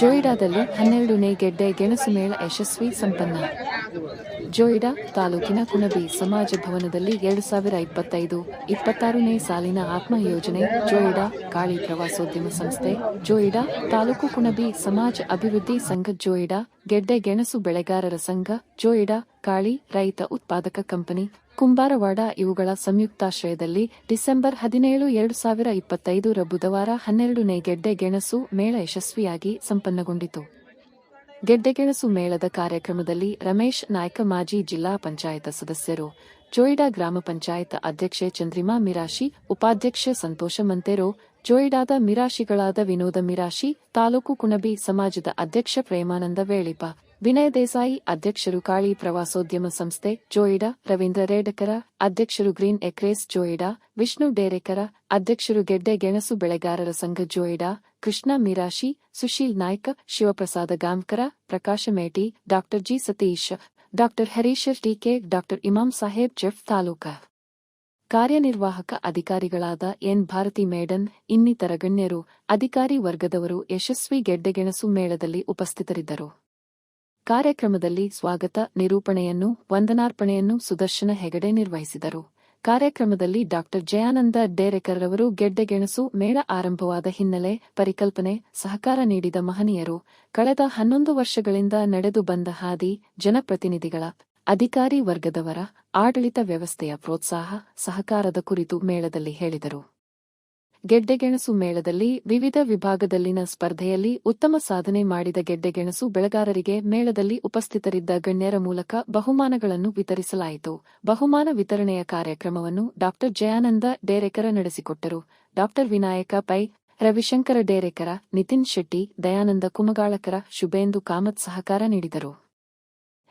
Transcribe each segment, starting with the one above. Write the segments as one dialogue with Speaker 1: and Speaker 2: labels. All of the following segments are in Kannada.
Speaker 1: ಜೋಯಿಡಾದಲ್ಲಿ ಹನ್ನೆರಡನೇ ಗೆಡ್ಡೆ ಗೆಣಸು ಮೇಳ ಯಶಸ್ವಿ ಸಂಪನ್ನ. ಜೋಯಿಡಾ ತಾಲೂಕಿನ ಕುಣಬಿ ಸಮಾಜ ಭವನದಲ್ಲಿ ಎರಡು ಸಾವಿರ ಇಪ್ಪತ್ತೈದು, ಇಪ್ಪತ್ತಾರನೇ ಸಾಲಿನ ಆತ್ಮ ಯೋಜನೆ ಜೋಯಿಡಾ ಕಾಳಿ ಪ್ರವಾಸೋದ್ಯಮ ಸಂಸ್ಥೆ. ಜೋಯಿಡಾ ತಾಲೂಕು ಕುಣಬಿ ಸಮಾಜ ಅಭಿವೃದ್ಧಿ ಸಂಘ ಜೋಯಿಡಾ, ಗೆಡ್ಡೆ ಗೆಣಸು ಬೆಳೆಗಾರರ ಸಂಘ ಜೋಯಿಡಾ ಕಾಳಿ ರೈತ ಉತ್ಪಾದಕ ಕಂಪನಿ. ಕುಂಬಾರವಾಡ ಇವುಗಳ ಸಂಯುಕ್ತಾಶ್ರಯದಲ್ಲಿ ಡಿಸೆಂಬರ್ ಹದಿನೇಳು ಎರಡು ಸಾವಿರ ಇಪ್ಪತ್ತೈದರ ಬುಧವಾರ ಹನ್ನೆರಡನೇ ಗೆಡ್ಡೆ ಗೆಣಸು ಮೇಳ ಯಶಸ್ವಿಯಾಗಿ ಸಂಪನ್ನಗೊಂಡಿತು. ಗೆಡ್ಡೆಗೆಣಸು ಮೇಳದ ಕಾರ್ಯಕ್ರಮದಲ್ಲಿ ರಮೇಶ್ ನಾಯ್ಕ, ಮಾಜಿ ಜಿಲ್ಲಾ ಪಂಚಾಯತ್ ಸದಸ್ಯರು ಚೋಯಿಡಾ ಗ್ರಾಮ ಪಂಚಾಯತ್ ಅಧ್ಯಕ್ಷೆ ಚಂದ್ರಿಮಾ ಮಿರಾಶಿ, ಉಪಾಧ್ಯಕ್ಷೆ ಸಂತೋಷ ಮಂತೇರೋ ಜೋಯಿಡಾದ ಮಿರಾಶಿಗಳಾದ ವಿನೋದ ಮಿರಾಶಿ, ತಾಲೂಕು ಕುಣಬಿ ಸಮಾಜದ ಅಧ್ಯಕ್ಷ ಪ್ರೇಮಾನಂದ ವೇಳಿಪ, ವಿನಯ ದೇಸಾಯಿ ಅಧ್ಯಕ್ಷರು ಕಾಳಿ ಪ್ರವಾಸೋದ್ಯಮ ಸಂಸ್ಥೆ ಜೋಯಿಡಾ, ರವೀಂದ್ರ ರೇಡಕರ ಅಧ್ಯಕ್ಷರು ಗ್ರೀನ್ ಎಕ್ರೇಸ್ ಜೋಯಿಡಾ, ವಿಷ್ಣು ಡೇರೆಕರ ಅಧ್ಯಕ್ಷರು ಗೆಡ್ಡೆ ಗೆಣಸು ಬೆಳೆಗಾರರ ಸಂಘ Joida, Krishna Mirashi, Sushil Naik, Shivaprasad Gaonkar Prakash Meti, doctor G Satish, doctor Harish T K doctor Imam Saheb Jeff ತಾಲೂಕ. ಕಾರ್ಯನಿರ್ವಾಹಕ ಅಧಿಕಾರಿಗಳಾದ ಎನ್. ಭಾರತಿ ಮೇಡನ್, ಇನ್ನಿತರ ಗಣ್ಯರು, ಅಧಿಕಾರಿ ವರ್ಗದವರು ಯಶಸ್ವಿ ಗೆಡ್ಡೆಗೆಣಸು ಮೇಳದಲ್ಲಿ ಉಪಸ್ಥಿತರಿದ್ದರು. ಕಾರ್ಯಕ್ರಮದಲ್ಲಿ ಸ್ವಾಗತ, ನಿರೂಪಣೆಯನ್ನು, ವಂದನಾರ್ಪಣೆಯನ್ನು ಸುದರ್ಶನ ಹೆಗಡೆ ನಿರ್ವಹಿಸಿದರು. ಕಾರ್ಯಕ್ರಮದಲ್ಲಿ ಡಾಕ್ಟರ್ ಜಯಾನಂದ ಡೇರೆಕರ್ ರವರು ಗೆಡ್ಡೆಗೆಣಸು ಮೇಳ ಆರಂಭವಾದ ಹಿನ್ನೆಲೆ ಪರಿಕಲ್ಪನೆ, ಸಹಕಾರ ನೀಡಿದ ಮಹನೀಯರು, ಕಳೆದ ಹನ್ನೊಂದು ವರ್ಷಗಳಿಂದ ನಡೆದು ಬಂದ ಹಾದಿ, ಜನಪ್ರತಿನಿಧಿಗಳ ಅಧಿಕಾರಿ ವರ್ಗದವರ ಆಡಳಿತ ವ್ಯವಸ್ಥೆಯ ಪ್ರೋತ್ಸಾಹ ಸಹಕಾರದ ಕುರಿತು ಮೇಳದಲ್ಲಿ ಹೇಳಿದರು. ಗೆಡ್ಡೆಗೆಣಸು ಮೇಳದಲ್ಲಿ ವಿವಿಧ ವಿಭಾಗದಲ್ಲಿನ ಸ್ಪರ್ಧೆಯಲ್ಲಿ ಉತ್ತಮ ಸಾಧನೆ ಮಾಡಿದ ಗೆಡ್ಡೆಗೆಣಸು ಬೆಳೆಗಾರರಿಗೆ ಮೇಳದಲ್ಲಿ ಉಪಸ್ಥಿತರಿದ್ದ ಗಣ್ಯರ ಮೂಲಕ ಬಹುಮಾನಗಳನ್ನು ವಿತರಿಸಲಾಯಿತು. ಬಹುಮಾನ ವಿತರಣೆಯ ಕಾರ್ಯಕ್ರಮವನ್ನು ಡಾ. ಜಯಾನಂದ ಡೇರೆಕರ ನಡೆಸಿಕೊಟ್ಟರು. ಡಾ. ವಿನಾಯಕ ಪೈ, ರವಿಶಂಕರ ಡೇರೆಕರ, ನಿತಿನ್ ಶೆಟ್ಟಿ, ದಯಾನಂದ ಕುಮಗಾಳಕರ, ಶುಭೇಂದು ಕಾಮತ್ ಸಹಕಾರ ನೀಡಿದರು.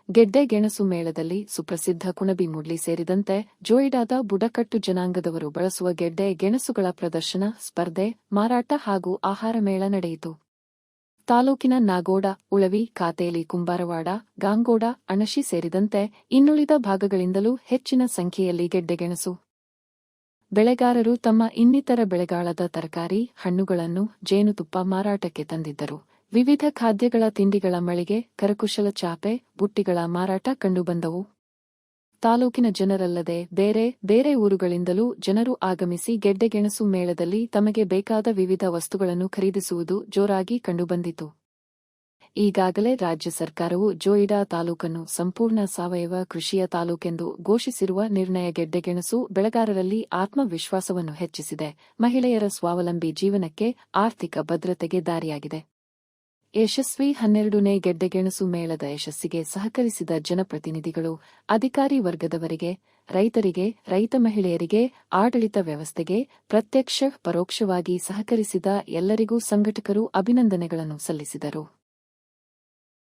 Speaker 1: ಗೆಡ್ಡೆ ಗೆಣಸು ಮೇಳದಲ್ಲಿ ಸುಪ್ರಸಿದ್ಧ ಕುಣಬಿ ಮುಡ್ಲಿ ಸೇರಿದಂತೆ ಜೋಯಿಡಾದ ಬುಡಕಟ್ಟು ಜನಾಂಗದವರು ಬಳಸುವ ಗೆಡ್ಡೆ ಗೆಣಸುಗಳ ಪ್ರದರ್ಶನ, ಸ್ಪರ್ಧೆ, ಮಾರಾಟ ಹಾಗೂ ಆಹಾರ ಮೇಳ ನಡೆಯಿತು. ತಾಲೂಕಿನ ನಾಗೋಡ, ಉಳವಿ, ಕಾತೇಲಿ, ಕುಂಬಾರವಾಡ, ಗಾಂಗೋಡ, ಅಣಶಿ ಸೇರಿದಂತೆ ಇನ್ನುಳಿದ ಭಾಗಗಳಿಂದಲೂ ಹೆಚ್ಚಿನ ಸಂಖ್ಯೆಯಲ್ಲಿ ಗೆಡ್ಡೆಗೆಣಸು ಬೆಳೆಗಾರರು ತಮ್ಮ ಇನ್ನಿತರ ಬೆಳೆಗಾಳದ ತರಕಾರಿ, ಹಣ್ಣುಗಳನ್ನು ಜೇನುತುಪ್ಪ ಮಾರಾಟಕ್ಕೆ ತಂದಿದ್ದರು. ವಿವಿಧ ಖಾದ್ಯಗಳ ತಿಂಡಿಗಳ ಮಳಿಗೆ, ಕರಕುಶಲ ಚಾಪೆ, ಬುಟ್ಟಿಗಳ ಮಾರಾಟ ಕಂಡುಬಂದವು. ತಾಲೂಕಿನ ಜನರಲ್ಲದೆ ಬೇರೆ ಬೇರೆ ಊರುಗಳಿಂದಲೂ ಜನರು ಆಗಮಿಸಿ ಗೆಡ್ಡೆಗೆಣಸು ಮೇಳದಲ್ಲಿ ತಮಗೆ ಬೇಕಾದ ವಿವಿಧ ವಸ್ತುಗಳನ್ನು ಖರೀದಿಸುವುದು ಜೋರಾಗಿ ಕಂಡುಬಂದಿತು. ಈಗಾಗಲೇ ರಾಜ್ಯ ಸರ್ಕಾರವು ಜೋಯಿಡಾ ತಾಲೂಕನ್ನು ಸಂಪೂರ್ಣ ಸಾವಯವ ಕೃಷಿಯ ತಾಲೂಕೆಂದು ಘೋಷಿಸಿರುವ ನಿರ್ಣಯ ಗೆಡ್ಡೆಗೆಣಸು ಬೆಳೆಗಾರರಲ್ಲಿ ಆತ್ಮವಿಶ್ವಾಸವನ್ನು ಹೆಚ್ಚಿಸಿದೆ. ಮಹಿಳೆಯರ ಸ್ವಾವಲಂಬಿ ಜೀವನಕ್ಕೆ ಆರ್ಥಿಕ ಭದ್ರತೆಗೆ ದಾರಿಯಾಗಿದೆ. ಯಶಸ್ವಿ ಹನ್ನೆರಡನೇ ಗೆಡ್ಡೆಗೆಣಸು ಮೇಳದ ಯಶಸ್ಸಿಗೆ ಸಹಕರಿಸಿದ ಜನಪ್ರತಿನಿಧಿಗಳು, ಅಧಿಕಾರಿ ವರ್ಗದವರಿಗೆ, ರೈತರಿಗೆ, ರೈತ ಮಹಿಳೆಯರಿಗೆ, ಆಡಳಿತ ವ್ಯವಸ್ಥೆಗೆ ಪ್ರತ್ಯಕ್ಷ, ಪರೋಕ್ಷವಾಗಿ ಸಹಕರಿಸಿದ ಎಲ್ಲರಿಗೂ ಸಂಘಟಕರು ಅಭಿನಂದನೆಗಳನ್ನು ಸಲ್ಲಿಸಿದರು.